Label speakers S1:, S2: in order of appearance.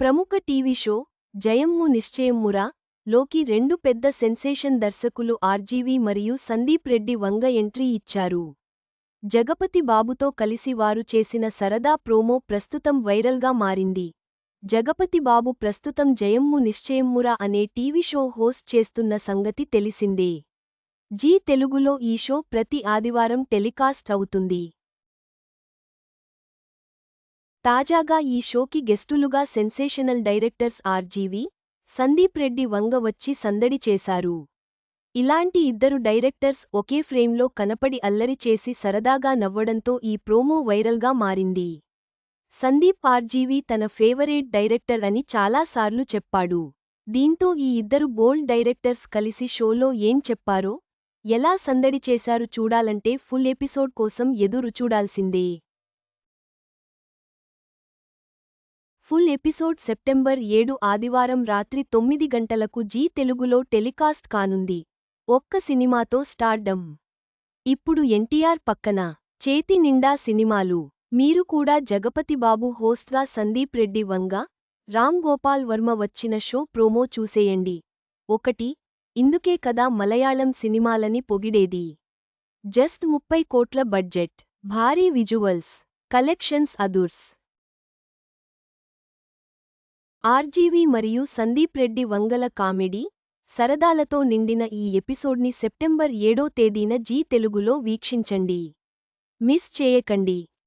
S1: ప్రముఖ TV show జయమ్ము నిశ్చయమ్మురా లోకి రెండు పెద్ద సెన్సేషన్ దర్శకులు ఆర్జీవి మరియు సందీప్ రెడ్డి వంగ ఎంట్రీ ఇచ్చారు. జగపతి బాబుతో కలిసి వారు చేసిన సరదా ప్రోమో ప్రస్తుతం వైరల్గా మారింది. జగపతి బాబు ప్రస్తుతం జయమ్ము నిశ్చయమ్మురా అనే టీవీ షో హోస్ట్ చేస్తున్న సంగతి తెలిసిందే. జీ తెలుగులో ఈ షో ప్రతి ఆదివారం టెలికాస్ట్ అవుతుంది. తాజాగా ఈ షోకి గెస్టులుగా sensational directors RGV Sandeep Reddy Vanga వచ్చి సందడి చేశారు. ఇలాంటి ఇద్దరు డైరెక్టర్స్ ఒకే ఫ్రేమ్లో కనపడి అల్లరి చేసి సరదాగా నవ్వడంతో ఈ ప్రోమో వైరల్గా మారింది. సందీప్ ఆర్జీవి తన ఫేవరేట్ డైరెక్టర్ అని చాలాసార్లు చెప్పాడు. దీంతో ఈ ఇద్దరు బోల్డ్ డైరెక్టర్స్ కలిసి షోలో ఏం చెప్పారో ఎలా సందడి చేశారు చూడాలంటే ఫుల్ ఎపిసోడ్ కోసం ఎదురుచూడాల్సిందే ఫుల్ ఎపిసోడ్ సెప్టెంబర్ ఏడు ఆదివారం రాత్రి తొమ్మిది గంటలకు జీ తెలుగులో టెలికాస్ట్ కానుంది. ఒక్క సినిమాతో స్టార్డమ్. ఇప్పుడు ఎన్టీఆర్ పక్కన. చేతి నిండా సినిమాలు. మీరు కూడా జగపతి బాబు హోస్ట్గా సందీప్ రెడ్డి వంగ రామ్ గోపాల్ వర్మ వచ్చిన షో ప్రోమో చూసేయండి. ఒకటి ఇందుకే కదా మలయాళం సినిమాలని పొగిడేది. జస్ట్ ముప్పై కోట్ల బడ్జెట్. భారీ విజువల్స్ కలెక్షన్స్ అదుర్స్. ఆర్జీవి మరియు సందీప్ రెడ్డి వంగల కామెడీ సరదాలతో నిండిన ఈ ఎపిసోడ్ని సెప్టెంబర్ ఏడో తేదీన జీ తెలుగులో వీక్షించండి. మిస్ చేయకండి.